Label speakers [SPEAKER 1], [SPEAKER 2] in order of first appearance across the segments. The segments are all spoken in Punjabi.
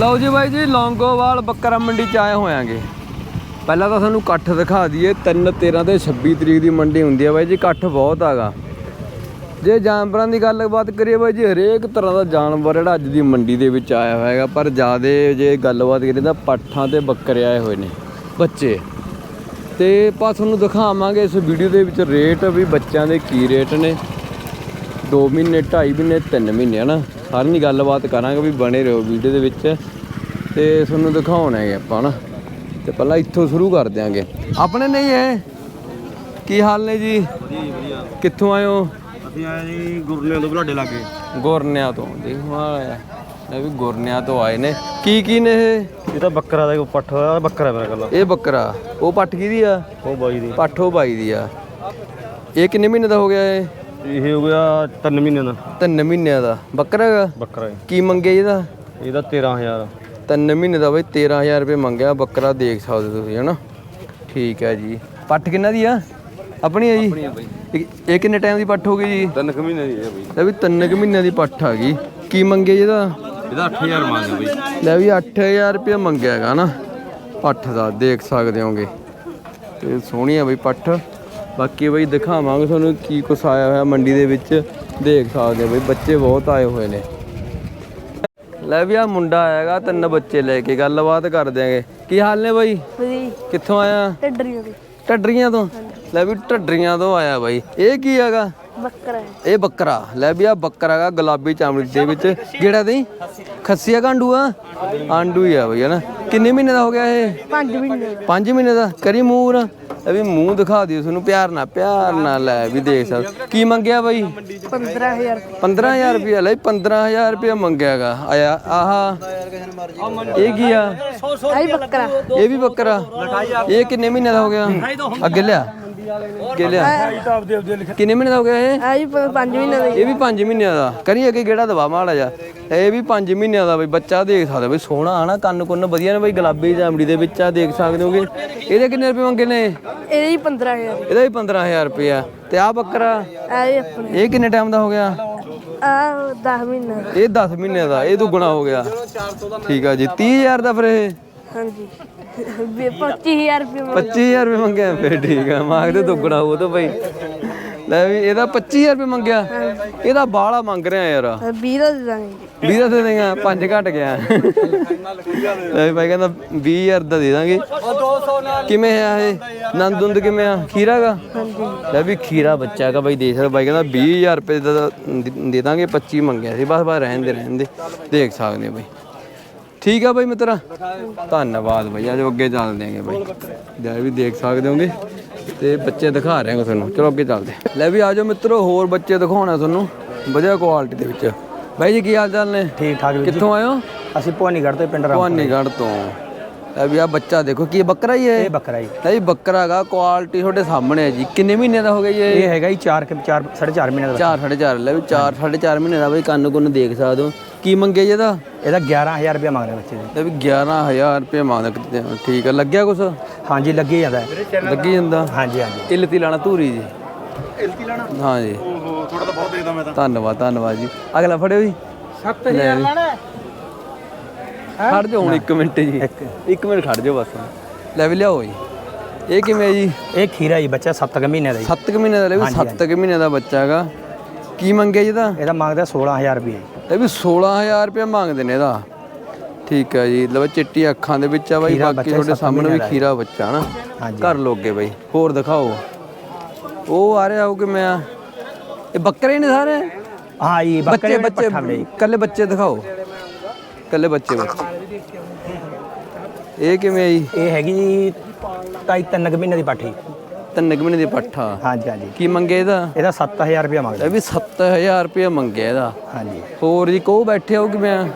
[SPEAKER 1] ਲਓ ਜੀ ਬਾਈ ਜੀ, ਲੌਂਗੋਵਾਲ ਬੱਕਰਾ ਮੰਡੀ ਚ ਆਏ ਹੋਇਆਂਗੇ। ਪਹਿਲਾਂ ਤਾਂ ਤੁਹਾਨੂੰ ਇਕੱਠ ਦਿਖਾ ਦਈਏ 3 13 ਤੇ 26 ਤਰੀਕ ਦੀ ਮੰਡੀ ਹੁੰਦੀ ਹੈ ਬਾਈ ਜੀ, ਇਕੱਠ ਬਹੁਤ ਹੈਗਾ ਜੇ ਜਾਨਵਰਾਂ ਦੀ ਗੱਲਬਾਤ ਕਰੀਏ ਬਾਈ ਜੀ, ਹਰੇਕ ਤਰ੍ਹਾਂ ਦਾ ਜਾਨਵਰ ਜਿਹੜਾ ਅੱਜ ਦੀ ਮੰਡੀ ਦੇ ਵਿੱਚ ਆਇਆ ਹੋਇਆ ਹੈਗਾ, ਪਰ ਜ਼ਿਆਦਾ ਜੇ ਗੱਲਬਾਤ ਕਰੀਏ ਤਾਂ ਪੱਠਾਂ ਤੇ ਬੱਕਰੇ ਆਏ ਹੋਏ ਨੇ, ਬੱਚੇ। ਤੇ ਆਪਾਂ ਤੁਹਾਨੂੰ ਦਿਖਾਵਾਂਗੇ ਇਸ ਵੀਡੀਓ ਦੇ ਵਿੱਚ ਰੇਟ ਵੀ ਬੱਚਿਆਂ ਦੇ ਕੀ ਰੇਟ ਨੇ 2 ਮਹੀਨੇ 2.5 ਮਹੀਨੇ 3 ਮਹੀਨੇ, ਹਨਾ? ਸਾਰਿਆਂ ਦੀ ਗੱਲਬਾਤ ਕਰਾਂਗੇ ਵੀ ਬਣੇ ਰਹੋ ਵੀਡੀਓ ਦੇ ਵਿੱਚ। ਤੇ ਤੁਹਾਨੂੰ ਦਿਖਾਉਣਾ ਹੈ ਆਪਾਂ ਨਾ। ਤੇ ਪਹਿਲਾਂ ਇੱਥੋਂ ਸ਼ੁਰੂ ਕਰ ਦਿਆਂਗੇ। ਆਪਣੇ ਨਹੀਂ ਹੈ ਕੀ ਹਾਲ ਨੇ ਜੀ?
[SPEAKER 2] ਜੀ ਵਧੀਆ।
[SPEAKER 1] ਕਿੱਥੋਂ ਆਏ ਹੋ?
[SPEAKER 2] ਅਸੀਂ ਆਏ ਜੀ ਗੁਰਨਿਆਂ ਤੋਂ ਬਲਾਡੇ ਲਾਗੇ।
[SPEAKER 1] ਗੁਰਨਿਆਂ ਤੋਂ। ਦੇਖੋ ਆਇਆ ਇਹ ਵੀ ਗੁਰਨਿਆਂ ਤੋਂ ਆਏ ਨੇ। ਕੀ ਕੀ ਨੇ ਇਹ?
[SPEAKER 2] ਇਹ ਤਾਂ ਬੱਕਰਾ ਦਾ ਪੱਠ ਆ ਬੱਕਰਾ ਮੇਰਾ ਕੱਲਾ
[SPEAKER 1] ਇਹ ਬੱਕਰਾ। ਉਹ ਪੱਠ ਕਿਹਦੀ ਆ?
[SPEAKER 2] ਉਹ ਬਾਈ ਦੀ।
[SPEAKER 1] ਪੱਠ ਉਹ ਬਾਈ ਦੀ ਆ। ਇਹ ਕਿੰਨੇ ਮਹੀਨੇ ਦਾ ਹੋ ਗਿਆ ਇਹ?
[SPEAKER 2] ਇਹ ਹੋ ਗਿਆ 3 ਮਹੀਨੇ ਦਾ।
[SPEAKER 1] ਤਿੰਨ ਮਹੀਨਿਆਂ ਦਾ। ਬੱਕਰਾ ਹੈਗਾ?
[SPEAKER 2] ਬੱਕਰਾ ਇਹ।
[SPEAKER 1] ਕੀ ਮੰਗੇ ਇਹਦਾ?
[SPEAKER 2] ਇਹਦਾ 13000
[SPEAKER 1] ਤਿੰਨ ਮਹੀਨੇ ਦਾ ਬਈ 13000 ਰੁਪਏ ਮੰਗਿਆ। ਬੱਕਰਾ ਦੇਖ ਸਕਦੇ ਹੋ ਤੁਸੀਂ ਹਨਾ? ਠੀਕ ਹੈ ਜੀ। ਪੱਠ ਕਿੰਨਾ ਦੀ ਆ? ਆਪਣੀ ਹੈ ਜੀ? ਇਹ- ਇਹ ਕਿੰਨੇ ਟਾਈਮ ਦੀ ਪੱਠ ਹੋ ਗਈ ਜੀ?
[SPEAKER 2] ਤਿੰਨ ਕੁ ਮਹੀਨੇ ਦੀ ਹੈ ਬਈ।
[SPEAKER 1] ਲੈ ਵੀ ਤਿੰਨ ਕੁ ਮਹੀਨਿਆਂ ਦੀ ਪੱਠ ਆ ਗਈ। ਕੀ ਮੰਗੇ ਜੀ ਇਹਦਾ?
[SPEAKER 2] ਇਹਦਾ 8000 ਮੰਗਦਾ ਬਈ।
[SPEAKER 1] ਲੈ ਵੀ 8000 ਰੁਪਏ ਮੰਗਿਆ ਹੈਗਾ ਨਾ ਪੱਠ ਦਾ ਦੇਖ ਸਕਦੇ ਹੋਗੇ। ਤੇ ਸੋਹਣੀ ਆ ਬਈ ਪੱਠ ਬਾਕੀ ਬਈ ਦਿਖਾਵਾਂਗੇ ਤੁਹਾਨੂੰ ਕੀ ਕੁਛ ਆਇਆ ਹੋਇਆ ਮੰਡੀ ਦੇ ਵਿੱਚ। ਦੇਖ ਸਕਦੇ ਹੋ ਬਈ ਬੱਚੇ ਬਹੁਤ ਆਏ ਹੋਏ ਨੇ। ਲੈ ਵੀ ਆ ਮੁੰਡਾ ਆਏਗਾ ਤਿੰਨ ਬੱਚੇ ਲੈ ਕੇ ਗੱਲਬਾਤ ਕਰ ਦਿਆਂਗੇ ਕੀ ਹਾਲ ਨੇ ਬਾਈ? ਕਿੱਥੋਂ ਆਇਆ?
[SPEAKER 3] ਢੱਡਰੀਆਂ
[SPEAKER 1] ਢੱਡਰੀਆਂ ਤੋਂ? ਲੈ ਵੀ ਢੱਡਰੀਆਂ ਤੋਂ ਆਇਆ ਬਾਈ। ਇਹ ਕੀ ਹੈਗਾ?
[SPEAKER 3] ਬੱਕਰਾ ਹੈ।
[SPEAKER 1] ਇਹ ਬੱਕਰਾ ਲੈ ਵੀ ਆ ਬੱਕਰਾ ਹੈਗਾ ਗੁਲਾਬੀ ਚਾਮੜੀ ਦੇ ਵਿੱਚ। ਕਿਹੜਾ ਦੀ? ਖੱਸੀਆ ਕਾਂਡੂ ਆ? ਆਂਡੂ ਹੀ ਆ ਬਈ ਹਨਾ। ਕਿੰਨੇ ਮਹੀਨੇ ਦਾ ਹੋ ਗਿਆ ਇਹ?
[SPEAKER 3] 5 ਮਹੀਨੇ। ਦਾ
[SPEAKER 1] 5 ਮਹੀਨੇ ਦਾ ਕਰੀ ਨਾ ਇਹ ਵੀ ਮੂੰਹ ਦਿਖਾ ਦਿਓ ਤੁਹਾਨੂੰ ਪਿਆਰ ਨਾਲ ਪਿਆਰ ਨਾਲ ਲੈ ਵੀ ਦੇਖ ਸਕਦੇ ਕੀ ਮੰਗਿਆ ਬਾਈ?
[SPEAKER 3] 15000
[SPEAKER 1] 15000 ਰੁਪਏ ਲੈ 15000 ਰੁਪਏ ਮੰਗਿਆਗਾ ਆਇਆ ਆਹਾ ਇਹ ਕੀ ਆ?
[SPEAKER 3] ਬੱਕਰਾ।
[SPEAKER 1] ਇਹ ਵੀ ਬੱਕਰਾ। ਇਹ ਕਿੰਨੇ ਮਹੀਨੇ ਦਾ ਹੋ ਗਿਆ? ਅੱਗੇ ਲਿਆ। ਅੱਗੇ ਲਿਆ ਕਿੰਨੇ ਮਹੀਨੇ ਦਾ ਹੋ ਗਿਆ ਇਹ?
[SPEAKER 3] ਆਈ 5 ਮਹੀਨੇ ਦਾ
[SPEAKER 1] ਇਹ ਵੀ 5 ਮਹੀਨਿਆਂ ਦਾ। ਕਰੀ ਅੱਗੇ ਕਿਹੜਾ ਦਵਾ ਮਾੜਾ ਜਾ ਇਹ ਵੀ 5 ਮਹੀਨਿਆਂ ਦਾ ਬਈ ਬੱਚਾ ਦੇਖ ਸਕਦੇ ਬਈ ਸੋਹਣਾ ਹਨਾ ਕੰਨ ਕੁੰਨ ਵਧੀਆ ਨੇ ਬਈ ਗੁਲਾਬੀ ਜਾਮੜੀ ਦੇ ਵਿੱਚ ਆ ਦੇਖ ਸਕਦੇ ਹੋਗੇ। ਇਹਦੇ ਕਿੰਨੇ ਰੁਪਏ ਮੰਗੇ ਨੇ?
[SPEAKER 3] ਇਹਦੇ ਹੀ 15000
[SPEAKER 1] ਇਹਦਾ ਵੀ 15000 ਰੁਪਇਆ। ਤੇ ਆ ਬੱਕਰਾ?
[SPEAKER 3] ਆਪਣੇ।
[SPEAKER 1] ਇਹ ਕਿੰਨੇ ਟਾਈਮ ਦਾ ਹੋ ਗਿਆ?
[SPEAKER 3] ਆ 10 ਮਹੀਨੇ
[SPEAKER 1] ਇਹ 10 ਮਹੀਨੇ ਦਾ ਇਹ ਦੁੱਗਣਾ ਹੋ ਗਿਆ। ਠੀਕ ਆ ਜੀ 30000 ਦਾ ਫਿਰ ਇਹ?
[SPEAKER 3] ਹਾਂਜੀ। ਵੀ 25000 ਰੁਪਏ ਮੰਗ
[SPEAKER 1] 25000 ਰੁਪਏ ਮੰਗਿਆ ਫਿਰ ਠੀਕ ਆ ਮੰਗਦੇ ਦੁੱਗਣਾ ਉਹ ਤਾਂ ਬਈ। ਲੈ ਵੀ ਇਹਦਾ 25000 ਰੁਪਏ ਮੰਗਿਆ। ਇਹਦਾ ਬਾਹਲਾ ਮੰਗ ਰਿਹਾ ਯਾਰ।
[SPEAKER 3] 20 ਦਾ ਦੇ ਦਾਂਗੇ
[SPEAKER 1] ਵੀਹ ਦਾ ਦੇ ਦੇਗਾ ਪੰਜ ਘਟ ਗਿਆ। ਲੈ ਵੀ ਭਾਈ ਕਹਿੰਦਾ 20000 ਦਾ ਦੇ ਦਾਂਗੇ। ਕਿਵੇਂ ਆ ਇਹ? ਨੰਦੁੰਦ ਕਿਵੇਂ ਆ? ਖੀਰਾਗਾ ਲੈ ਵੀ ਖੀਰਾ ਬੱਚਾ ਹੈਗਾ ਬਾਈ ਦੇਖ ਸਕਦਾ ਬਾਈ ਕਹਿੰਦਾ 20000 ਰੁਪਏ ਦਾ ਦੇ- ਦਾਂਗੇ 25 ਮੰਗਿਆ ਸੀ। ਬਸ ਬਸ ਰਹਿਣ ਦੇ ਰਹਿਣ ਦੇ। ਦੇਖ ਸਕਦੇ ਬਾਈ। ਠੀਕ ਆ ਬਾਈ ਮਿੱਤਰਾ? ਧੰਨਵਾਦ ਬਾਈ ਆਜੋ ਅੱਗੇ ਚੱਲਦੇ ਆਂਗੇ ਬਾਈ। ਲੈ ਵੀ ਦੇਖ ਸਕਦੇ ਹੋਗੇ ਤੇ ਬੱਚੇ ਦਿਖਾ ਰਹੇ ਹਾਂ ਤੁਹਾਨੂੰ। ਚਲੋ ਅੱਗੇ ਚੱਲਦੇ ਹਾਂ। ਲੈ ਵੀ ਆਜੋ ਮਿੱਤਰੋ ਹੋਰ ਬੱਚੇ ਦਿਖਾਉਣਾ ਤੁਹਾਨੂੰ। ਵਧੀਆ ਕੁਆਲਿਟੀ ਦੇ ਵਿੱਚ। ਬਾਈ ਜੀ ਕੀ ਹਾਲ ਚਾਲ ਨੇ?
[SPEAKER 2] ਠੀਕ ਠਾਕ
[SPEAKER 1] ਕਿੱਥੋਂ ਆਏ ਹੋ?
[SPEAKER 2] ਅਸੀਂ ਭਵਾਨੀਗੜ੍ਹ ਤੋਂ ਪਿੰਡ
[SPEAKER 1] ਭਵਾਨੀਗੜ੍ਹ ਤੋਂ। ਲੈ ਵੀ ਆ ਬੱਚਾ ਦੇਖੋ ਕੀ ਇਹ ਬੱਕਰਾ ਹੀ ਹੈ?
[SPEAKER 2] ਇਹ ਬੱਕਰਾ ਜੀ
[SPEAKER 1] ਲੈ ਜੀ ਬੱਕਰਾ ਹੈਗਾ ਕੁਆਲਿਟੀ ਤੁਹਾਡੇ ਸਾਹਮਣੇ ਹੈ ਜੀ। ਕਿੰਨੇ ਮਹੀਨੇ ਦਾ ਹੋ ਗਿਆ ਜੀ ਇਹ?
[SPEAKER 2] ਇਹ ਹੈਗਾ ਜੀ 4 4 4.5 ਮਹੀਨੇ ਦਾ
[SPEAKER 1] ਚਾਰ ਸਾਢੇ ਚਾਰ ਲੈ ਵੀ 4 4.5 ਮਹੀਨੇ ਦਾ ਬਈ ਕੰਨ ਕੁੰਨ ਦੇਖ ਸਕਦੇ ਹੋ। ਕੀ ਮੰਗੇ ਜੀ ਇਹਦਾ?
[SPEAKER 2] ਇਹਦਾ 11000 ਰੁਪਏ ਮੰਗ ਰਹੇ ਬੱਚੇ ਦੇ।
[SPEAKER 1] ਲੈ ਵੀ 11000 ਰੁਪਏ ਮੰਗਦੇ ਠੀਕ ਹੈ ਲੱਗਿਆ ਕੁਛ?
[SPEAKER 2] ਹਾਂਜੀ ਲੱਗੇ ਜਾਂਦਾ। ਹੈ।
[SPEAKER 1] ਲੱਗੀ ਜਾਂਦਾ?
[SPEAKER 2] ਹਾਂਜੀ ਹਾਂਜੀ।
[SPEAKER 1] ਇਲਤੀ ਲਾਣਾ ਧੂਰੀ ਜੀ।
[SPEAKER 2] ਇਲਤੀ ਲੈਣਾ?
[SPEAKER 1] ਹਾਂ ਜੀ।
[SPEAKER 2] ਓਹੋ ਥੋੜਾ ਤਾਂ ਬਹੁਤ ਦੇਖਦਾ ਮੈਂ ਤਾਂ।
[SPEAKER 1] ਧੰਨਵਾਦ ਧੰਨਵਾਦ ਜੀ। ਅਗਲਾ ਫੜਿਓ ਜੀ।
[SPEAKER 3] 7000 ਲੈਣਾ।
[SPEAKER 1] ਖੜ ਜਾਓ ਹੁਣ 1 ਮਿੰਟ ਜੀ। 1 ਮਿੰਟ ਖੜ ਜਾਓ ਬਸ ਲੈ ਵੀ ਲਿਆਓ ਜੀ। ਇਹ ਕਿਵੇਂ ਹੈ ਜੀ?
[SPEAKER 2] ਇਹ ਖੀਰਾ ਜੀ ਬੱਚਾ 7 ਮਹੀਨੇ ਦਾ ਜੀ।
[SPEAKER 1] 7 ਮਹੀਨੇ ਦਾ ਲੈ ਵੀ 7 ਮਹੀਨੇ ਦਾ ਬੱਚਾ ਹੈਗਾ। ਕੀ ਮੰਗਿਆ ਜੀ ਇਹਦਾ?
[SPEAKER 2] ਇਹਦਾ ਮੰਗਦਾ 16000 ਰੁਪਏ
[SPEAKER 1] ਇਹ ਵੀ 16000 ਰੁਪਏ ਮੰਗਦੇ ਨੇ ਇਹਦਾ। ਠੀਕ ਹੈ ਜੀ ਲਓ ਚਿੱਟੀ ਅੱਖਾਂ ਦੇ ਵਿੱਚ ਆ ਬਾਈ
[SPEAKER 2] ਖੀਰਾ
[SPEAKER 1] ਬਾਕੀ
[SPEAKER 2] ਬੱਚਾ
[SPEAKER 1] ਤੁਹਾਡੇ
[SPEAKER 2] ਸੱਤ
[SPEAKER 1] ਸਾਹਮਣੇ ਵੀ
[SPEAKER 2] ਦਾ ਹੈ।
[SPEAKER 1] ਖੀਰਾ ਬੱਚਾ ਨਾ।
[SPEAKER 2] ਹਾਂਜੀ।
[SPEAKER 1] ਕਰ ਲੋਗੇ ਬਾਈ ਹੋਰ ਦਿਖਾਓ। ਉਹ ਆ ਰਿਹਾ ਉਹ ਕਿਵੇਂ ਆ? ਇਹ ਬੱਕਰੇ ਨੇ ਸਾਰੇ?
[SPEAKER 2] ਹਾਂ ਜੀ
[SPEAKER 1] ਬੱਚੇ
[SPEAKER 2] ਬੱਕਰੇ
[SPEAKER 1] ਬੱਚੇ
[SPEAKER 2] ਬੱਚੇ
[SPEAKER 1] ਕੱਲੇ ਬੱਚੇ ਦਿਖਾਓ। ਕੱਲੇ ਬੱਚੇ ਬੱਚੇ ਇਹ ਕਿਵੇਂ ਆ ਜੀ?
[SPEAKER 2] ਇਹ ਹੈਗੀ ਜੀ ਢਾਈ ਤਿੰਨ ਕੁ ਮਹੀਨੇ ਦੀ ਪਾਠੀ।
[SPEAKER 1] ਤਿੰਨ ਕੁ ਮਹੀਨੇ ਦੀ ਪੱਠਾ
[SPEAKER 2] ਹਾਂਜੀ ਹਾਂਜੀ।
[SPEAKER 1] ਕੀ ਮੰਗੇ ਇਹਦਾ?
[SPEAKER 2] ਇਹਦਾ 7000 ਰੁਪਏ ਮੰਗਦਾ।
[SPEAKER 1] ਇਹ ਵੀ 7000 ਰੁਪਏ ਮੰਗਿਆ ਇਹਦਾ।
[SPEAKER 2] ਹਾਂਜੀ।
[SPEAKER 1] ਹੋਰ ਜੀ ਕੋ ਬੈਠੇ ਹੋ ਕਿਵੇਂ ਆ?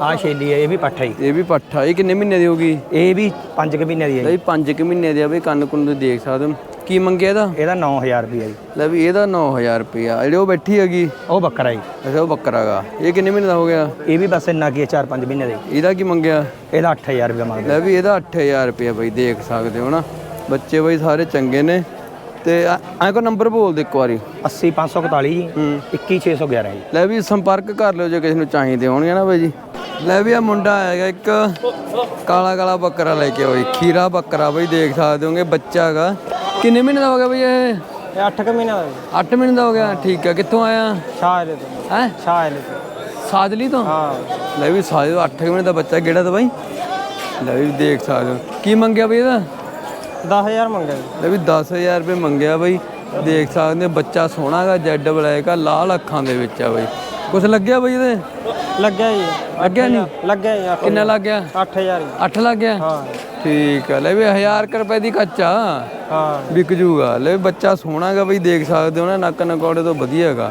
[SPEAKER 2] ਆ ਸ਼ੈਲੀ ਹੈ ਇਹ ਵੀ ਪਾਠਾ ਹੀ
[SPEAKER 1] ਇਹ ਵੀ ਪੱਠਾ ਇਹ ਕਿੰਨੇ ਮਹੀਨੇ ਦੀ ਹੋਗੀ
[SPEAKER 2] ਇਹ ਵੀ 5 ਕੁ ਮਹੀਨੇ ਦੀ ਹੈ ਜੀ।
[SPEAKER 1] ਇਹ 5 ਕੁ ਮਹੀਨੇ ਦੀ ਆ ਬਈ ਕੰਨ ਕੁੰਨ ਤੁਸੀਂ ਦੇਖ ਸਕਦੇ ਹੋ। ਕੀ ਮੰਗਿਆ ਇਹਦਾ?
[SPEAKER 2] ਇਹਦਾ 9000 ਰੁਪਏ ਜੀ।
[SPEAKER 1] ਲੈ ਵੀ ਇਹਦਾ 9000 ਰੁਪਇਆ। ਜਿਹੜੇ ਉਹ ਬੈਠੀ ਹੈਗੀ?
[SPEAKER 2] ਉਹ ਬੱਕਰਾ ਜੀ।
[SPEAKER 1] ਅੱਛਾ ਉਹ ਬੱਕਰਾ ਗਾ। ਇਹ ਕਿੰਨੇ ਮਹੀਨੇ ਦਾ ਹੋ ਗਿਆ?
[SPEAKER 2] ਇਹ ਵੀ ਬਸ ਇੰਨਾ ਕੀ 4-5 ਮਹੀਨੇ ਦੀ।
[SPEAKER 1] ਇਹਦਾ ਕੀ ਮੰਗਿਆ?
[SPEAKER 2] ਇਹਦਾ 8000 ਰੁਪਏ ਮੰਗਦਾ।
[SPEAKER 1] ਲੈ ਵੀ ਇਹਦਾ 8000 ਰੁਪਇਆ ਬਈ ਦੇਖ ਸਕਦੇ ਹੋ ਨਾ। ਬੱਚੇ ਬਈ ਸਾਰੇ ਚੰਗੇ ਨੇ। ਤੇ ਐਂ ਕੋ ਨੰਬਰ ਬੋਲ ਦੇ ਇੱਕ ਵਾਰੀ।
[SPEAKER 2] 80541 ਜੀ
[SPEAKER 1] ਹੂੰ।
[SPEAKER 2] 21611 ਜੀ।
[SPEAKER 1] ਲੈ ਵੀ ਸੰਪਰਕ ਕਰ ਲਿਓ ਜੇ ਕਿਸੇ ਨੂੰ ਚਾਹੀਦੇ ਹੋਣਗੇ ਨਾ ਬਾਈ ਜੀ। ਲੈ ਵੀ ਆ ਮੁੰਡਾ ਹੈਗਾ ਇੱਕ ਕਾਲਾ ਕਾਲਾ ਬੱਕਰਾ ਲੈ ਕੇ ਆਈ ਖੀਰਾ ਬੱਕਰਾ ਬਈ ਦੇਖ ਸਕਦੇ ਹੋਗੇ ਬੱਚਾ ਹੈਗਾ। ਕਿੰਨੇ ਮਹੀਨੇ ਦਾ ਹੋ ਗਿਆ ਬਈ ਇਹ?
[SPEAKER 2] ਇਹ 8 ਕ ਮਹੀਨਾ ਦਾ
[SPEAKER 1] 8 ਮਹੀਨੇ ਦਾ ਹੋ ਗਿਆ ਠੀਕ ਹੈ ਕਿੱਥੋਂ ਆਇਆ?
[SPEAKER 2] ਸ਼ਾਇਦ ਤੋਂ।
[SPEAKER 1] ਹੈ?
[SPEAKER 2] ਸ਼ਾਇਦ ਤੋਂ।
[SPEAKER 1] ਸਾਜਲੀ ਤੋਂ?
[SPEAKER 2] ਹਾਂ।
[SPEAKER 1] ਲੈ ਵੀ ਸਾਜਲੀ ਤੋਂ 8 ਮਹੀਨੇ ਦਾ ਬੱਚਾ ਕਿਹੜਾ ਤਾਂ ਬਾਈ? ਲੈ ਵੀ ਦੇਖ ਸਕਦੇ ਹੋ। ਕੀ ਮੰਗਿਆ ਬਈ ਇਹਦਾ?
[SPEAKER 2] 10000 ਮੰਗਿਆ ਜੀ।
[SPEAKER 1] ਲੈ ਵੀ 10000 ਰੁਪਏ ਮੰਗਿਆ ਬਈ। ਦੇਖ ਸਕਦੇ ਬੱਚਾ ਸੋਹਣਾ ਹੈਗਾ ਜੈਡ ਬਲੈਕ ਆ ਲਾਲ ਅੱਖਾਂ ਦੇ ਵਿੱਚ ਆ ਬਈ। ਕੁਛ ਲੱਗਿਆ ਬਈ ਇਹਦੇ?
[SPEAKER 2] ਲੱਗਿਆ ਜੀ।
[SPEAKER 1] ਲੱਗਿਆ ਨਹੀਂ?
[SPEAKER 2] ਲੱਗਿਆ ਜੀ
[SPEAKER 1] ਕਿੰਨਾ ਲੱਗ ਗਿਆ
[SPEAKER 2] 8000 ਜੀ।
[SPEAKER 1] 8 ਲੱਗ ਗਿਆ?
[SPEAKER 2] ਹਾਂ।
[SPEAKER 1] ਠੀਕ ਹੈ ਲੈ ਵੀ 1000 ਕੁ ਰੁਪਏ ਦੀ ਕੱਚਾ
[SPEAKER 2] ਹਾਂ।
[SPEAKER 1] ਵਿਕ ਜੂਗਾ। ਲੈ ਬੱਚਾ ਸੋਹਣਾ ਹੈਗਾ ਬਈ ਦੇਖ ਸਕਦੇ ਹੋ ਨਾ ਨੱਕ ਨਕੌੜੇ ਤੋਂ ਵਧੀਆ ਹੈਗਾ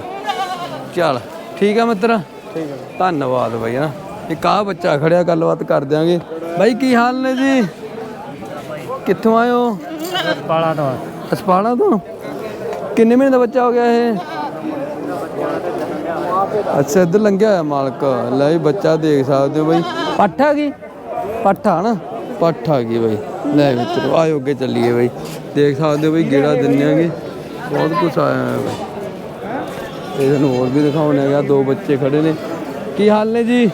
[SPEAKER 1] ਚੱਲ ਠੀਕ ਹੈ ਮਿੱਤਰ?
[SPEAKER 2] ਠੀਕ ਹੈ
[SPEAKER 1] ਧੰਨਵਾਦ ਬਾਈ ਨਾ? ਇੱਕ ਆ ਬੱਚਾ ਖੜਿਆ ਗੱਲਬਾਤ ਕਰ ਦਿਆਂਗੇ। ਬਾਈ ਕੀ ਹਾਲ ਨੇ ਜੀ? ਕਿੱਥੋਂ ਆਏ ਹੋ?
[SPEAKER 2] ਪਾਲਾ ਤੋਂ।
[SPEAKER 1] ਅਸਪਾਲਾ ਤੋਂ? ਕਿੰਨੇ ਮਹੀਨੇ ਦਾ ਬੱਚਾ ਹੋ ਗਿਆ ਇਹ? ਅੱਛਾ ਇੱਧਰ ਲੰਘਿਆ ਹੋਇਆ ਮਾਲਕ। ਲੈ ਵੀ ਬੱਚਾ ਦੇਖ ਸਕਦੇ ਹੋ ਬਾਈ। ਪੱਠ ਆ ਗਈ? ਪੱਠ ਆ ਨਾ? ਪੱਠ ਆ ਗਈ ਬਾਈ। ਲੈ ਮਿੱਤਰੋ ਆਇਓ ਅੱਗੇ ਚੱਲੀਏ ਬਾਈ। ਦੇਖ ਸਕਦੇ ਹੋ ਬਾਈ ਗੇੜਾ ਦਿੰਨੇ ਆਗੇ ਬਹੁਤ ਕੁਝ ਆਇਆ ਹੈ ਬਾਈ। ਇਹ ਤੁਹਾਨੂੰ ਹੋਰ ਵੀ ਦਿਖਾਉਣੇ ਹੈਗਾ ਦੋ ਬੱਚੇ ਖੜੇ ਨੇ। ਕੀ ਹਾਲ ਨੇ ਜੀ?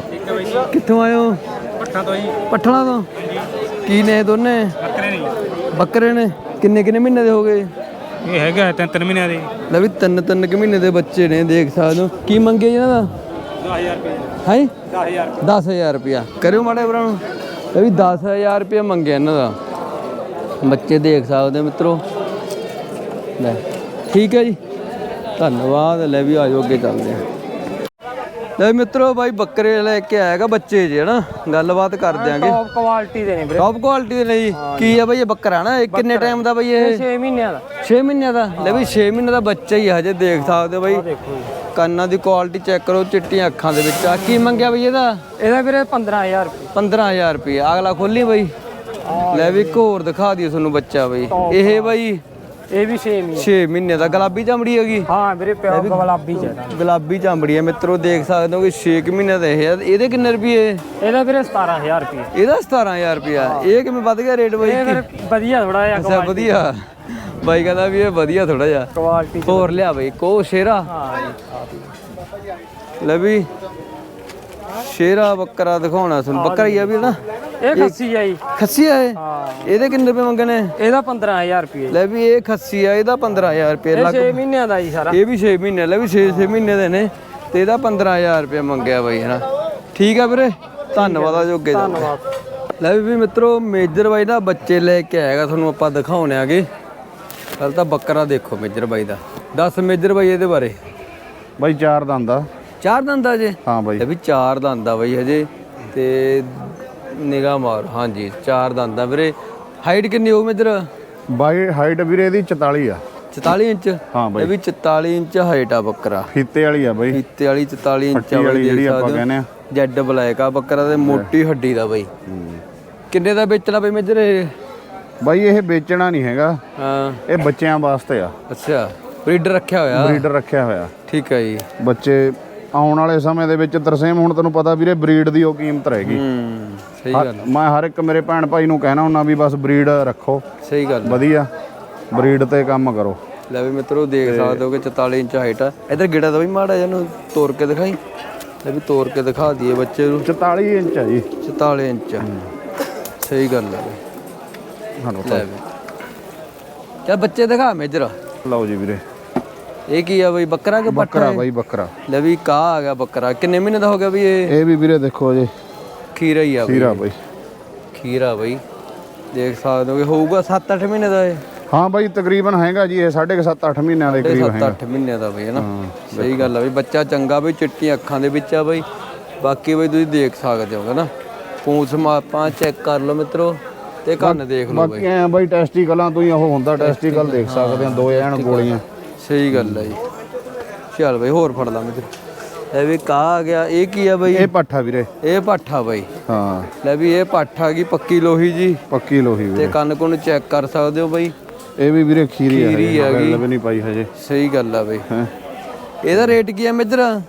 [SPEAKER 1] ਕਿੱਥੋਂ ਆਏ ਹੋ?
[SPEAKER 2] ਪੱਠਾ ਤੋਂ ਜੀ।
[SPEAKER 1] ਪੱਠਣਾ ਤੋਂ? ਕੀ ਨੇ ਦੋਨੇ?
[SPEAKER 2] ਬੱਕਰੇ
[SPEAKER 1] ਨੇ? ਕਿੰਨੇ ਕਿੰਨੇ ਮਹੀਨੇ ਦੇ ਹੋ ਗਏ?
[SPEAKER 2] ਇਹ ਹੈਗਾ ਤਿੰਨ ਤਿੰਨ ਮਹੀਨਿਆਂ ਦੀ।
[SPEAKER 1] ਲੈ ਵੀ ਤਿੰਨ ਤਿੰਨ ਕੁ ਮਹੀਨੇ ਦੇ ਬੱਚੇ ਨੇ ਦੇਖ ਸਕਦੇ ਹੋ। ਕੀ ਮੰਗੇ ਇਹਨਾਂ ਦਾ?
[SPEAKER 2] 10000 ਰੁਪਏ।
[SPEAKER 1] ਹੈ?
[SPEAKER 2] 10000
[SPEAKER 1] 10000 ਰੁਪਿਆ ਕਰਿਓ ਮਾੜੇ ਭਰਾ ਨੂੰ ਇਹ ਵੀ 10000 ਰੁਪਿਆ ਮੰਗਿਆ ਇਹਨਾਂ ਦਾ। ਬੱਚੇ ਦੇਖ ਸਕਦੇ ਹੋ ਮਿੱਤਰੋ। ਲੈ ਠੀਕ ਹੈ ਜੀ। ਧੰਨਵਾਦ ਲੈ ਵੀ ਆਜੋ ਅੱਗੇ ਚੱਲਦੇ ਹਾਂ। ਲੈ ਮਿੱਤਰੋ ਬਾਈ ਬੱਕਰੇ ਲੈ ਕੇ ਆਏਗਾ ਬੱਚੇ ਜੇ ਹਨਾ? ਗੱਲਬਾਤ ਕਰ ਦਿਆਂਗੇ।
[SPEAKER 2] ਟੌਪ ਕੁਆਲਿਟੀ ਦੇ ਨੇ ਵੀਰੇ।
[SPEAKER 1] ਟੌਪ ਕੁਆਲਿਟੀ ਦੇ ਨੇ ਜੀ ਕੀ ਆ ਬਈ ਇਹ ਬੱਕਰਾ ਨਾ? ਇਹ ਕਿੰਨੇ ਟਾਈਮ ਦਾ ਬਈ ਇਹ
[SPEAKER 2] 6 ਮਹੀਨਿਆਂ ਦਾ।
[SPEAKER 1] 6 ਮਹੀਨਿਆਂ ਦਾ? ਲੈ ਵੀ 6 ਮਹੀਨੇ ਦਾ ਬੱਚਾ ਹੀ ਹਜੇ ਦੇਖ ਸਕਦੇ ਹੋ ਬਈ। ਕੰਨਾਂ ਦੀ ਕੁਆਲਿਟੀ ਚੈੱਕ ਕਰੋ ਚਿੱਟੀਆਂ ਅੱਖਾਂ ਦੇ ਵਿੱਚ। ਆ ਕੀ ਮੰਗਿਆ ਬਈ ਇਹਦਾ?
[SPEAKER 2] ਇਹਦਾ ਵੀਰੇ 15000 ਰੁਪਏ।
[SPEAKER 1] 15000 ਰੁਪਏ। ਅਗਲਾ ਖੋਲੀ ਬਈ। ਲੈ ਵੀ ਇੱਕ ਹੋਰ ਦਿਖਾ ਦਿਓ ਤੁਹਾਨੂੰ ਬੱਚਾ ਬਈ। ਇਹ ਬਈ
[SPEAKER 2] ਇਹ ਵੀ 6 ਮਹੀਨੇ।
[SPEAKER 1] 6 ਮਹੀਨੇ ਦਾ ਗੁਲਾਬੀ ਚਮੜੀ ਹੈਗੀ।
[SPEAKER 2] ਹਾਂ ਵੀਰੇ ਪਿਓ ਗੁਲਾਬੀ ਚ ਹੈ।
[SPEAKER 1] ਗੁਲਾਬੀ ਚਮੜੀ ਹੈ ਮਿੱਤਰੋ ਦੇਖ ਸਕਦੇ ਹੋ ਕਿ 6 ਮਹੀਨੇ ਦਾ ਇਹ ਆ। ਇਹਦੇ ਕਿੰਨੇ ਰੁਪਏ?
[SPEAKER 2] ਇਹਦਾ ਵੀਰੇ 17000 ਰੁਪਏ।
[SPEAKER 1] ਇਹਦਾ 17000 ਰੁਪਿਆ ਇਹ ਕਿਵੇਂ ਵੱਧ ਗਿਆ ਰੇਟ ਬਈ?
[SPEAKER 2] ਇਹ ਫਿਰ ਵਧੀਆ ਥੋੜਾ ਜਿਹਾ
[SPEAKER 1] ਅੱਛਾ ਵਧੀਆ। ਬਾਈ ਕਹਿੰਦਾ ਵੀ ਇਹ ਵਧੀਆ ਥੋੜਾ ਜਿਹਾ।
[SPEAKER 2] ਕੁਆਲਿਟੀ
[SPEAKER 1] ਹੋਰ ਲਿਆ ਬਈ ਕੋ ਸ਼ੇਰਾ।
[SPEAKER 2] ਹਾਂ ਜੀ
[SPEAKER 1] ਲੈ ਵੀ। ਸ਼ੇਰਾ ਬੱਕਰਾ ਦਿਖਾਉਣਾ ਤੁਹਾਨੂੰ ਬੱਕਰਾ ਹੀ ਆ ਵੀ ਨਾ?
[SPEAKER 2] ਇਹ ਖੱਸੀ ਆ ਜੀ।
[SPEAKER 1] ਖੱਸੀ ਆ ਇਹ?
[SPEAKER 2] ਹਾਂ।
[SPEAKER 1] ਇਹਦੇ ਕਿੰਨੇ ਰੁਪਏ ਮੰਗਣੇ? ਨੇ
[SPEAKER 2] ਇਹਦਾ 15000 ਰੁਪਏ।
[SPEAKER 1] ਲੈ ਵੀ ਇਹ ਖੱਸੀ ਆ ਇਹਦਾ 15000 ਰੁਪਏ
[SPEAKER 2] ਇਹ
[SPEAKER 1] ਲੱਗ
[SPEAKER 2] 6 ਮਹੀਨਿਆਂ ਦਾ ਜੀ ਸਾਰਾ।
[SPEAKER 1] ਇਹ ਵੀ 6 ਮਹੀਨੇ ਲੈ ਵੀ 6 6 ਮਹੀਨੇ ਦੇ ਨੇ। ਤੇ ਇਹਦਾ 15000 ਰੁਪਏ ਮੰਗਿਆ ਬਾਈ ਹਨਾ? ਠੀਕ ਆ ਵੀਰੇ? ਧੰਨਵਾਦ ਆ ਜੋਗੇ
[SPEAKER 2] ਧੰਨਵਾਦ।
[SPEAKER 1] ਲੈ ਵੀ ਮਿੱਤਰੋ ਮੇਜਰ ਬਾਈ ਦਾ ਬੱਚੇ ਲੈ ਕੇ ਆਏਗਾ ਤੁਹਾਨੂੰ ਆਪਾਂ ਦਿਖਾਉਣੇ ਆਗੇ। ਪਹਿਲਾਂ ਤਾਂ ਬੱਕਰਾ ਦੇਖੋ ਮੇਜਰ ਬਾਈ ਦਾ। ਦੱਸ ਮੇਜਰ ਬਾਈ ਇਹਦੇ ਬਾਰੇ।
[SPEAKER 4] ਬਾਈ ਚਾਰ ਦੰਦ ਆ।
[SPEAKER 1] ਚਾਰ ਦੰਦਾ ਜੇ?
[SPEAKER 4] ਹਾਂ ਬਾਈ।
[SPEAKER 1] ਇਹ ਵੀ ਚਾਰ ਦੰਦਾ ਬਾਈ ਹਜੇ। ਤੇ ਨਿਗਾਹ ਮਾਰ। ਹਾਂਜੀ ਚਾਰ ਦੰਦਾ ਵੀਰੇ। ਹਾਈਟ ਕਿੰਨੀ ਹੋਊ ਮੇਜਰ
[SPEAKER 4] ਬਾਈ ਹਾਈਟ ਵੀਰੇ ਇਹਦੀ 44 ਆ।
[SPEAKER 1] 44 ਇੰਚ?
[SPEAKER 4] ਹਾਂ
[SPEAKER 1] ਇਹ
[SPEAKER 4] ਬਾਈ
[SPEAKER 1] ਵੀ 44 ਇੰਚ ਹਾਈਟ ਆ ਬੱਕਰਾ।
[SPEAKER 4] ਫੀਤੇ ਵਾਲੀ ਆ ਬਾਈ।
[SPEAKER 1] ਫੀਤੇ ਵਾਲੀ 44 ਇੰਚ
[SPEAKER 4] ਵਾਲੀ ਜਿਹੜੀ ਆਪਾਂ ਕਹਿੰਦੇ ਆ।
[SPEAKER 1] ਜੈਡ ਬਲੈਕ ਆ ਬੱਕਰਾ ਤੇ ਮੋਟੀ ਹੱਡੀ ਦਾ ਬਾਈ। ਕਿੰਨੇ ਦਾ ਵੇਚਣਾ ਬਈ ਮੇਜਰ ਇਹ?
[SPEAKER 4] ਬਾਈ ਇਹ ਵੇਚਣਾ ਨਹੀਂ ਹੈਗਾ।
[SPEAKER 1] ਹਾਂ।
[SPEAKER 4] ਇਹ ਬੱਚਿਆਂ ਵਾਸਤੇ ਆ।
[SPEAKER 1] ਅੱਛਾ। ਬਰੀਡਰ ਰੱਖਿਆ ਹੋਇਆ?
[SPEAKER 4] ਬਰੀਡਰ ਰੱਖਿਆ ਹੋਇਆ।
[SPEAKER 1] ਠੀਕ ਹੈ ਜੀ।
[SPEAKER 4] ਬੱਚੇ ਆਉਣ ਵਾਲੇ ਸਮੇਂ ਦੇ ਵਿੱਚ ਤਰਸੇਮ ਹੁਣ ਤੈਨੂੰ ਪਤਾ ਵੀਰੇ ਬਰੀਡ ਦੀ ਉਹ ਕੀਮਤ ਰਹੇਗੀ
[SPEAKER 1] ਹੂੰ ਸਹੀ ਗੱਲ ਆ,
[SPEAKER 4] ਮੈਂ ਹਰ ਇੱਕ ਮੇਰੇ ਭੈਣ ਭਾਈ ਨੂੰ ਕਹਿਣਾ ਹੁੰਦਾ ਵੀ ਬਸ ਬਰੀਡ ਰੱਖੋ।
[SPEAKER 1] ਸਹੀ ਗੱਲ।
[SPEAKER 4] ਵਧੀਆ ਬਰੀਡ ਤੇ ਕੰਮ ਕਰੋ।
[SPEAKER 1] ਲੈ ਵੀ ਮਿੱਤਰੋ ਦੇਖ ਸਕਦੇ ਹੋ ਕਿ 44 ਇੰਚ ਹਾਈਟ ਆ। ਇਧਰ ਗਿੜਾ ਦਾ ਵੀ ਮਾੜਾ ਜਿਹਾ ਨੂੰ ਤੋੜ ਕੇ ਦਿਖਾਈ। ਲੈ ਵੀ ਤੋੜ ਕੇ ਦਿਖਾ ਦਈਏ ਬੱਚੇ ਨੂੰ।
[SPEAKER 4] 44 ਇੰਚ ਆ ਜੀ।
[SPEAKER 1] 44 ਇੰਚ ਸਹੀ ਗੱਲ ਲੈ ਵੀ। ਚੱਲ ਬੱਚੇ ਦਿਖਾ ਮੇਜਰ।
[SPEAKER 4] ਲਓ ਜੀ ਵੀਰੇ।
[SPEAKER 1] ਇਹ ਕੀ ਆ ਬਈ ਬੱਕਰਾ ਕਿ ਪੱਠਾ
[SPEAKER 4] ਬੱਕਰਾ
[SPEAKER 1] ਹੈ?
[SPEAKER 4] ਬਾਈ ਬੱਕਰਾ।
[SPEAKER 1] ਲੈ ਵੀ ਕਾ ਆ ਗਿਆ ਬੱਕਰਾ। ਕਿੰਨੇ ਮਹੀਨੇ ਦਾ ਹੋ ਗਿਆ ਵੀ ਇਹ?
[SPEAKER 4] ਇਹ ਵੀ ਵੀਰੇ ਦੇਖੋ ਜੀ।
[SPEAKER 1] ਖੀਰਾ ਹੀ ਆ ਬਈ।
[SPEAKER 4] ਸੀਰਾ ਬਾਈ।
[SPEAKER 1] ਖੀਰਾ ਬਈ। ਦੇਖ ਸਕਦੇ ਹੋ ਕਿ ਹੋਊਗਾ 7-8 ਮਹੀਨੇ ਦਾ ਇਹ?
[SPEAKER 4] ਹਾਂ ਬਾਈ ਤਕਰੀਬਨ ਹੈਗਾ ਜੀ ਇਹ 7.5 8 ਮਹੀਨਿਆਂ ਦੇ ਕਰੀਬ ਹੈਗਾ।
[SPEAKER 1] 7-8 ਮਹੀਨੇ ਦਾ ਬਈ ਹੈ ਨਾ? ਸਹੀ ਗੱਲ ਆ ਬਈ। ਬੱਚਾ ਚੰਗਾ ਬਈ ਚਿੱਟੀਆਂ ਅੱਖਾਂ ਦੇ ਵਿੱਚ ਆ ਬਈ। ਬਾਕੀ ਬਈ ਤੁਸੀਂ ਦੇਖ ਸਕਦੇ ਹੋਗੇ ਨਾ? ਪੂੰਛ ਮਾਪਾਂ ਚੈੱਕ ਕਰ ਲਓ ਮਿੱਤਰੋ ਤੇ ਕੰਨ ਦੇਖ ਲਓ ਬਈ।
[SPEAKER 4] ਬਾਕੀ ਐ ਬਾਈ ਟੈਸਟੀਕਲਾਂ ਤੋਂ ਹੀ ਉਹ ਹੁੰਦਾ ਟੈਸਟੀਕਲ ਦੇਖ ਸਕਦੇ ਆ ਦੋ ਐਨ ਗੋਲੀਆਂ।
[SPEAKER 1] ਸਹੀ ਗੱਲ ਆ ਜੀ। ਚੱਲ ਬਈ ਹੋਰ ਫੜ ਲਾ ਮਿੱਤਰ। ਲੈ ਵੀ ਕਾ ਆ ਗਿਆ ਇਹ ਕੀ ਆ ਬਈ?
[SPEAKER 4] ਇਹ ਪੱਠਾ ਵੀਰੇ।
[SPEAKER 1] ਇਹ ਪਾਠਾ ਬਈ।
[SPEAKER 4] ਹਾਂ।
[SPEAKER 1] ਲੈ ਵੀ ਇਹ ਪਾਠਾ ਆ ਗਈ ਪੱਕੀ ਲੋਹੀ ਜੀ।
[SPEAKER 4] ਪੱਕੀ ਲੋਹੀ
[SPEAKER 1] ਤੇ
[SPEAKER 4] ਵੀਰੇ
[SPEAKER 1] ਕੰਨ ਕੁੰਨ ਚੈੱਕ ਕਰ ਸਕਦੇ ਹੋ ਬਈ?
[SPEAKER 4] ਇਹ ਵੀ ਵੀਰੇ ਖੀਰੀ
[SPEAKER 1] ਖੀਰੀ
[SPEAKER 4] ਹੈ
[SPEAKER 1] ਹੈਗੀ।
[SPEAKER 4] ਵੀ ਨਹੀਂ ਪਾਈ ਹਜੇ।
[SPEAKER 1] ਸਹੀ ਗੱਲ ਆ ਬਈ।
[SPEAKER 4] ਹੈਂ।
[SPEAKER 1] ਇਹਦਾ ਰੇਟ ਕੀ ਆ ਮਿੱਤਰ?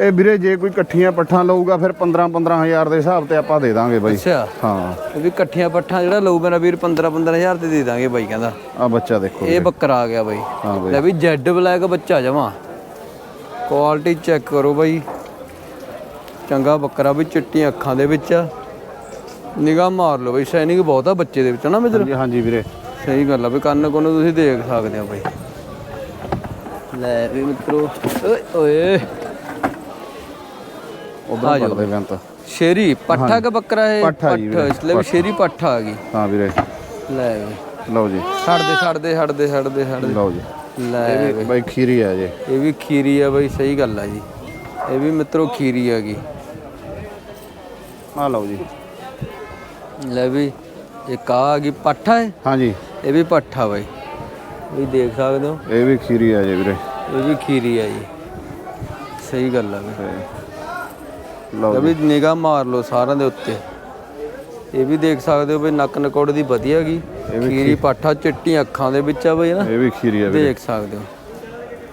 [SPEAKER 4] ਇਹ ਵੀਰੇ ਜੇ ਕੋਈ ਇਕੱਠੀਆਂ ਪੱਠਾਂ ਲਊਗਾ ਫਿਰ 15 15000 ਦੇ ਹਿਸਾਬ ਤੇ ਆਪਾਂ ਦੇ ਦਾਂਗੇ ਬਾਈ।
[SPEAKER 1] ਅੱਛਾ।
[SPEAKER 4] ਹਾਂ।
[SPEAKER 1] ਵੀ ਇਕੱਠੀਆਂ ਪੱਠਾਂ ਜਿਹੜਾ ਲਊ ਮੇਰਾ ਵੀਰ 15 15000 ਤੇ ਦੇ ਦਾਂਗੇ ਬਾਈ ਕਹਿੰਦਾ।
[SPEAKER 4] ਆ ਬੱਚਾ ਦੇਖੋ
[SPEAKER 1] ਇਹ ਬੱਕਰਾ ਆ ਗਿਆ ਬਾਈ। ਲੈ ਵੀ ਜੈਡ ਬਲੈਕ ਬੱਚਾ ਜਮਾ। ਕੁਆਲਿਟੀ ਚੈੱਕ ਕਰੋ ਬਾਈ। ਚੰਗਾ ਬੱਕਰਾ ਵੀ ਚਿੱਟੀਆਂ ਅੱਖਾਂ ਦੇ ਵਿੱਚ ਆ। ਨਿਗਾਹ ਮਾਰ ਲਓ ਬਈ ਸ਼ਾਈਨਿੰਗ ਬਹੁਤ ਆ ਬੱਚੇ ਦੇ ਵਿੱਚ ਨਾ ਮਿੱਤਰ?
[SPEAKER 4] ਹਾਂਜੀ ਹਾਂਜੀ ਵੀਰੇ।
[SPEAKER 1] ਸਹੀ ਗੱਲ ਆ ਵੀ ਕੰਨ ਕੋਨ ਤੁਸੀਂ ਦੇਖ ਸਕਦੇ ਆ ਬਈ। ਲੈ ਵੀ ਮਿੱਤਰੋ ਓਏ ਓਏ।
[SPEAKER 4] ਉਧਰ ਪੜਦੇ ਬੈਂਤ
[SPEAKER 1] ਸ਼ੇਰੀ ਪੱਠਾ ਕਾ ਬੱਕਰਾ ਹੈ
[SPEAKER 4] ਪੱਠਾ ਜੀ ਵੀਰੇ,
[SPEAKER 1] ਇਸ ਲਈ ਵੀ ਸ਼ੇਰੀ ਪੱਠਾ ਆ ਗਈ।
[SPEAKER 4] ਹਾਂ ਵੀਰੇ।
[SPEAKER 1] ਲੈ ਵੀ
[SPEAKER 4] ਲਓ ਜੀ।
[SPEAKER 1] ਛੱਡ ਦੇ ਛੱਡ ਦੇ ਛੱਡ ਦੇ ਛੱਡ ਦੇ ਛੱਡ ਦੇ
[SPEAKER 4] ਲਓ ਜੀ।
[SPEAKER 1] ਲੈ
[SPEAKER 4] ਇਹ
[SPEAKER 1] ਵੀ
[SPEAKER 4] ਬਾਈ। ਖੀਰੀ ਆ ਜੇ।
[SPEAKER 1] ਇਹ ਵੀ ਖੀਰੀ ਆ ਬਈ ਸਹੀ ਗੱਲ ਆ ਜੀ। ਇਹ ਵੀ ਮਿੱਤਰੋ ਖੀਰੀ ਆ ਗਈ।
[SPEAKER 4] ਆ ਲਓ ਜੀ।
[SPEAKER 1] ਲੈ ਵੀ ਇੱਕ ਆ ਆ ਗਈ ਪੱਠਾ ਹੈ
[SPEAKER 4] ਹਾਂਜੀ।
[SPEAKER 1] ਇਹ ਵੀ ਪੱਠਾ ਬਾਈ। ਵੀ ਦੇਖ ਸਕਦੇ ਹੋ।
[SPEAKER 4] ਇਹ ਵੀ ਖੀਰੀ ਆ ਜੇ ਵੀਰੇ।
[SPEAKER 1] ਇਹ ਵੀ ਖੀਰੀ ਆ ਜੀ। ਸਹੀ ਗੱਲ ਆ
[SPEAKER 4] ਤੇ ਲਓ
[SPEAKER 1] ਵੀ ਨਿਗਾਹ ਮਾਰ ਲਓ ਸਾਰਿਆਂ ਦੇ ਉੱਤੇ। ਇਹ ਵੀ ਦੇਖ ਸਕਦੇ ਹੋ ਬਈ ਨੱਕ ਨਕੋੜ ਦੀ ਵਧੀਆ ਗਈ ਖੀਰੀ ਪਾਠਾ ਚਿੱਟੀਆਂ ਅੱਖਾਂ ਦੇ ਵਿੱਚ ਆ ਬਈ ਨਾ
[SPEAKER 4] ਇਹ ਵੀ ਖੀਰੀ ਆ
[SPEAKER 1] ਦੇਖ ਸਕਦੇ ਹੋ।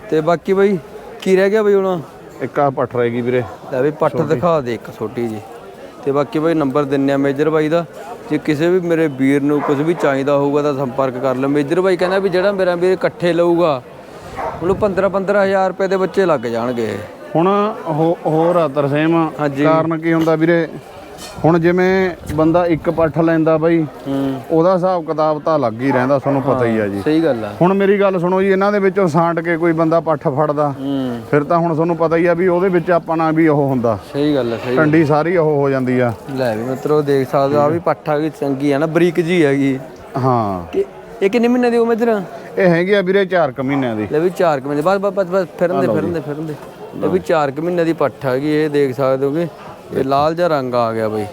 [SPEAKER 1] ਤੇ ਬਾਕੀ ਬਈ ਕੀ ਰਹਿ ਗਿਆ ਬਈ ਹੁਣ?
[SPEAKER 4] ਇੱਕ ਆ ਪੱਠ ਰਹੇਗੀ ਵੀਰੇ।
[SPEAKER 1] ਲੈ ਵੀ ਪੱਠ ਦਿਖਾ ਦੇ ਇੱਕ ਛੋਟੀ ਜੀ ਤੇ ਬਾਕੀ ਬਈ ਨੰਬਰ ਦਿੰਨੇ ਆ ਮੇਜਰ ਬਾਈ ਦਾ। ਜੇ ਕਿਸੇ ਵੀ ਮੇਰੇ ਵੀਰ ਨੂੰ ਕੁਝ ਵੀ ਚਾਹੀਦਾ ਹੋਊਗਾ ਤਾਂ ਸੰਪਰਕ ਕਰ ਲਓ। ਮੇਜਰ ਬਾਈ ਕਹਿੰਦਾ ਵੀ ਜਿਹੜਾ ਮੇਰਾ ਵੀਰ ਇਕੱਠੇ ਲਊਗਾ ਉਹਨੂੰ 15 15000 ਰੁਪਏ ਦੇ ਬੱਚੇ ਲੱਗ ਜਾਣਗੇ
[SPEAKER 4] ਹੁਣ ਹੋ- ਹੋਰ ਆ ਤਰਸੇਮ
[SPEAKER 1] ਹਾਂਜੀ।
[SPEAKER 4] ਕਾਰਨ ਕੀ ਹੁੰਦਾ ਵੀਰੇ? ਹੁਣ ਜਿਵੇਂ ਬੰਦਾ ਇੱਕ ਪੱਠ ਲੈਂਦਾ ਬਾਈ
[SPEAKER 1] ਹੂੰ।
[SPEAKER 4] ਉਹਦਾ ਹਿਸਾਬ ਕਿਤਾਬ ਤਾਂ ਲੱਗ ਹੀ ਰਹਿੰਦਾ ਤੁਹਾਨੂੰ ਪਤਾ ਹੀ ਆ ਜੀ।
[SPEAKER 1] ਸਹੀ ਗੱਲ ਆ।
[SPEAKER 4] ਹੁਣ ਮੇਰੀ ਗੱਲ ਸੁਣੋ ਜੀ ਇਹਨਾਂ ਦੇ ਵਿੱਚੋਂ ਸਾਂਟ ਕੇ ਕੋਈ ਬੰਦਾ ਪੱਠ ਫੜਦਾ
[SPEAKER 1] ਹੂੰ।
[SPEAKER 4] ਫਿਰ ਤਾਂ ਹੁਣ ਤੁਹਾਨੂੰ ਪਤਾ ਹੀ ਆ ਵੀ ਉਹਦੇ ਵਿੱਚ ਆਪਣਾ ਵੀ ਉਹ ਹੁੰਦਾ।
[SPEAKER 1] ਸਹੀ ਗੱਲ ਆ ਸਹੀ
[SPEAKER 4] ਟੰਡੀ ਸਾਰੀ ਉਹ ਹੋ ਜਾਂਦੀ ਆ।
[SPEAKER 1] ਲੈ ਵੀ ਮਿੱਤਰੋ ਦੇਖ ਸਕਦੇ ਹੋ ਆ ਵੀ ਪੱਠਾ ਵੀ ਚੰਗੀ ਆ ਨਾ ਬਰੀਕ ਜੀ ਹੈਗੀ।
[SPEAKER 4] ਹਾਂ।
[SPEAKER 1] ਕਿ ਇਹ ਕਿੰਨੇ ਮਹੀਨੇ ਦੀ ਉਮਰ
[SPEAKER 4] ਇਹ ਹੈਗੀ ਆ ਵੀਰੇ 4 ਕੁ ਮਹੀਨਿਆਂ ਦੀ।
[SPEAKER 1] ਲੈ ਵੀ 4 ਮਹੀਨੇ ਬਸ ਬਸ ਬਸ ਬਸ ਫਿਰਨ ਦੇ ਫਿਰਨ ਦੇ ਫਿਰਨ ਦੇ। ਇਹ ਵੀ 4 ਮਹੀਨੇ ਦੀ ਪੱਠ ਹੈਗੀ ਇਹ ਦੇਖ ਸਕਦੇ ਹੋਗੇ ਇਹ ਲਾਲ ਜਿਹਾ ਰੰਗ ਆ ਗਿਆ ਬਈ।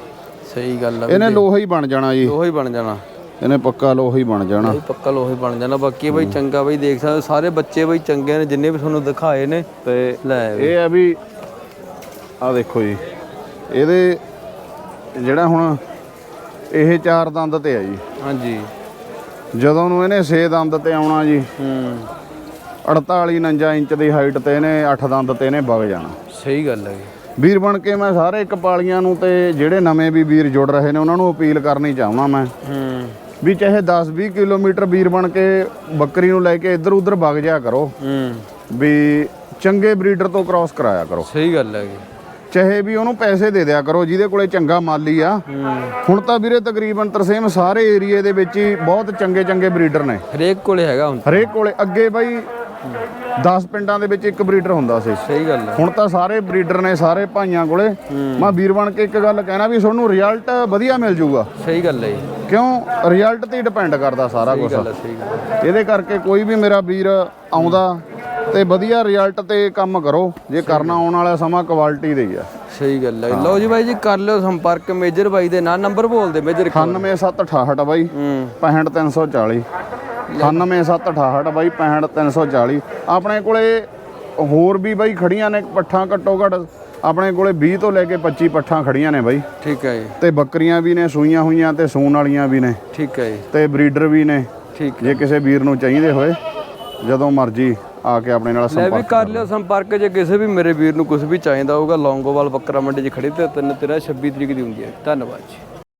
[SPEAKER 1] ਸਹੀ ਗੱਲ ਵੀ
[SPEAKER 4] ਇਹਨੇ ਲੋਹਾ ਹੀ ਬਣ ਜਾਣਾ ਜੀ।
[SPEAKER 1] ਉਹੀ ਬਣ ਜਾਣਾ।
[SPEAKER 4] ਇਹਨੇ ਪੱਕਾ ਲੋਹਾ ਹੀ ਬਣ ਜਾਣਾ।
[SPEAKER 1] ਇਹ ਪੱਕਾ ਲੋਹੇ ਬਣ ਜਾਣਾ ਬਾਕੀ ਬਈ ਚੰਗਾ ਬਈ ਦੇਖ ਸਕਦੇ ਹੋ, ਸਾਰੇ ਬੱਚੇ ਬਈ ਚੰਗੇ ਨੇ ਜਿੰਨੇ ਵੀ ਤੁਹਾਨੂੰ ਦਿਖਾਏ ਨੇ
[SPEAKER 4] ਤੇ। ਇਹ ਆ ਵੀ ਆ ਦੇਖੋ ਜੀ ਇਹਦੇ ਜਿਹੜਾ ਹੁਣ ਇਹ ਚਾਰ ਦੰਦ ਤੇ ਆ ਜੀ।
[SPEAKER 1] ਹਾਂਜੀ।
[SPEAKER 4] ਜਦੋਂ ਨੂੰ ਇਹਨੇ 6 ਦੰਦ ਤੇ ਆਉਣਾ ਜੀ
[SPEAKER 1] ਹੂੰ।
[SPEAKER 4] 48 49 ਇੰਚ ਦੀ ਹਾਈਟ ਤੇ ਇਹਨੇ 8 ਦੰਦ ਤੇ ਇਹਨੇ ਵਗ ਜਾਣਾ।
[SPEAKER 1] ਸਹੀ ਗੱਲ ਹੈ
[SPEAKER 4] ਵੀਰ ਬਣ ਕੇ ਮੈਂ ਸਾਰੇ ਕਪਾਲੀਆਂ ਨੂੰ ਤੇ ਜਿਹੜੇ ਨਵੇਂ ਵੀ ਵੀਰ ਜੁੜ ਰਹੇ ਨੇ ਉਹਨਾਂ ਨੂੰ ਅਪੀਲ ਕਰਨੀ ਚਾਹੁੰਦਾ ਮੈਂ।
[SPEAKER 1] ਹੂੰ।
[SPEAKER 4] ਵੀ ਚਾਹੇ 10-20 ਕਿਲੋਮੀਟਰ ਵੀਰ ਬਣ ਕੇ ਬੱਕਰੀ ਨੂੰ ਲੈ ਕੇ ਇੱਧਰ ਉੱਧਰ ਵਗ ਜਾ ਕਰੋ।
[SPEAKER 1] ਹੂੰ।
[SPEAKER 4] ਵੀ ਚੰਗੇ ਬਰੀਡਰ ਤੋਂ ਕ੍ਰਾਸ ਕਰਾਇਆ ਕਰੋ।
[SPEAKER 1] ਸਹੀ ਗੱਲ ਹੈ
[SPEAKER 4] ਚਾਹੇ ਵੀ ਉਹਨੂੰ ਪੈਸੇ ਦੇ ਦਿਆ ਕਰੋ ਜਿਹਦੇ ਕੋਲੇ ਚੰਗਾ ਮਾਲੀ ਆ। ਹੁਣ ਤਾਂ ਵੀਰੇ ਤਕਰੀਬਨ ਤਰਸੇਮ ਸਾਰੇ ਏਰੀਏ ਦੇ ਵਿੱਚ ਹੀ ਬਹੁਤ ਚੰਗੇ ਚੰਗੇ ਬਰੀਡਰ ਨੇ।
[SPEAKER 1] ਹਰੇਕ ਕੋਲੇ ਹੈਗਾ ਹੁਣ।
[SPEAKER 4] ਹਰੇਕ ਕੋਲੇ। ਅੱਗੇ ਬਾਈ 10 ਪਿੰਡਾਂ ਦੇ ਵਿੱਚ ਇੱਕ ਬਰੀਡਰ ਹੁੰਦਾ ਸੀ।
[SPEAKER 1] ਸਹੀ ਗੱਲ ਹੈ
[SPEAKER 4] ਹੁਣ ਤਾਂ ਸਾਰੇ ਬਰੀਡਰ ਨੇ ਸਾਰੇ ਭਾਈਆਂ ਕੋਲੇ। ਮੈਂ ਵੀਰ ਬਣ ਕੇ ਇੱਕ ਗੱਲ ਕਹਿਣਾ ਵੀ ਤੁਹਾਨੂੰ ਰਿਜ਼ਲਟ ਵਧੀਆ ਮਿਲ ਜਾਊਗਾ।
[SPEAKER 1] ਸਹੀ ਗੱਲ ਹੈ
[SPEAKER 4] ਕਿਉਂ? ਰਿਜ਼ਲਟ ਤੇ ਡਿਪੈਂਡ ਕਰਦਾ ਸਾਰਾ ਕੁਝ
[SPEAKER 1] ਗੱਲ ਹੈ ਸਹੀ ਗੱਲ ਹੈ।
[SPEAKER 4] ਇਹਦੇ ਕਰਕੇ ਕੋਈ ਵੀ ਮੇਰਾ ਵੀਰ ਆਉਂਦਾ ਤੇ ਵਧੀਆ ਰਿਜ਼ਲਟ ਤੇ ਕੰਮ ਕਰੋ। ਜੇ ਕਰਨਾ ਆਉਣ ਵਾਲਾ ਸਮਾਂ ਕੁਆਲਿਟੀ ਦੇ ਹੀ ਆ।
[SPEAKER 1] ਸਹੀ ਗੱਲ ਹੈ। ਲਓ ਜੀ ਬਾਈ ਜੀ ਕਰ ਲਿਓ ਸੰਪਰਕ। ਮੇਜਰ ਬਾਈ ਦੇ ਨਾਲ ਨੰਬਰ ਬੋਲਦੇ ਮੇਜਰ
[SPEAKER 4] 98768 ਬਾਈ
[SPEAKER 1] ਹੂੰ।
[SPEAKER 4] 65340 98768 ਬਾਈ 65340 ਆਪਣੇ ਕੋਲੇ ਹੋਰ ਵੀ ਬਾਈ ਖੜੀਆਂ ਨੇ ਪੱਠਾਂ ਘੱਟੋ ਘੱਟ। ਆਪਣੇ ਕੋਲੇ 20 ਤੋਂ ਲੈ ਕੇ 25 ਪੱਠਾਂ ਖੜੀਆਂ ਨੇ ਬਾਈ।
[SPEAKER 1] ਠੀਕ ਹੈ ਜੀ।
[SPEAKER 4] ਤੇ ਬੱਕਰੀਆਂ ਵੀ ਨੇ ਸੂਈਆਂ ਹੋਈਆਂ ਤੇ ਸੂਣ ਵਾਲੀਆਂ ਵੀ ਨੇ।
[SPEAKER 1] ਠੀਕ ਹੈ ਜੀ।
[SPEAKER 4] ਤੇ ਬਰੀਡਰ ਵੀ ਨੇ।
[SPEAKER 1] ਠੀਕ
[SPEAKER 4] ਜੇ ਕਿਸੇ ਵੀਰ ਨੂੰ ਚਾਹੀਦੇ ਹੋਏ ਜਦੋਂ ਮਰਜ਼ੀ ਆ ਕੇ ਆਪਣੇ ਨਾਲ
[SPEAKER 1] ਲੈ ਵੀ
[SPEAKER 4] ਸੰਪਰਕ
[SPEAKER 1] ਕਰ ਲਿਓ ਸੰਪਰਕ ਜੇ ਕਿਸੇ ਵੀ ਮੇਰੇ ਵੀਰ ਨੂੰ ਕੁਝ ਵੀ ਚਾਹੀਦਾ ਹੋਊਗਾ ਲੌਂਗੋਵਾਲ ਬੱਕਰਾ ਮੰਡੀ 'ਚ ਖੜੀ ਤੇ ਤਿੰਨ ਤੇਰਾ 26 ਤਰੀਕ ਦੀ ਹੁੰਦੀ ਹੈ। ਧੰਨਵਾਦ ਜੀ।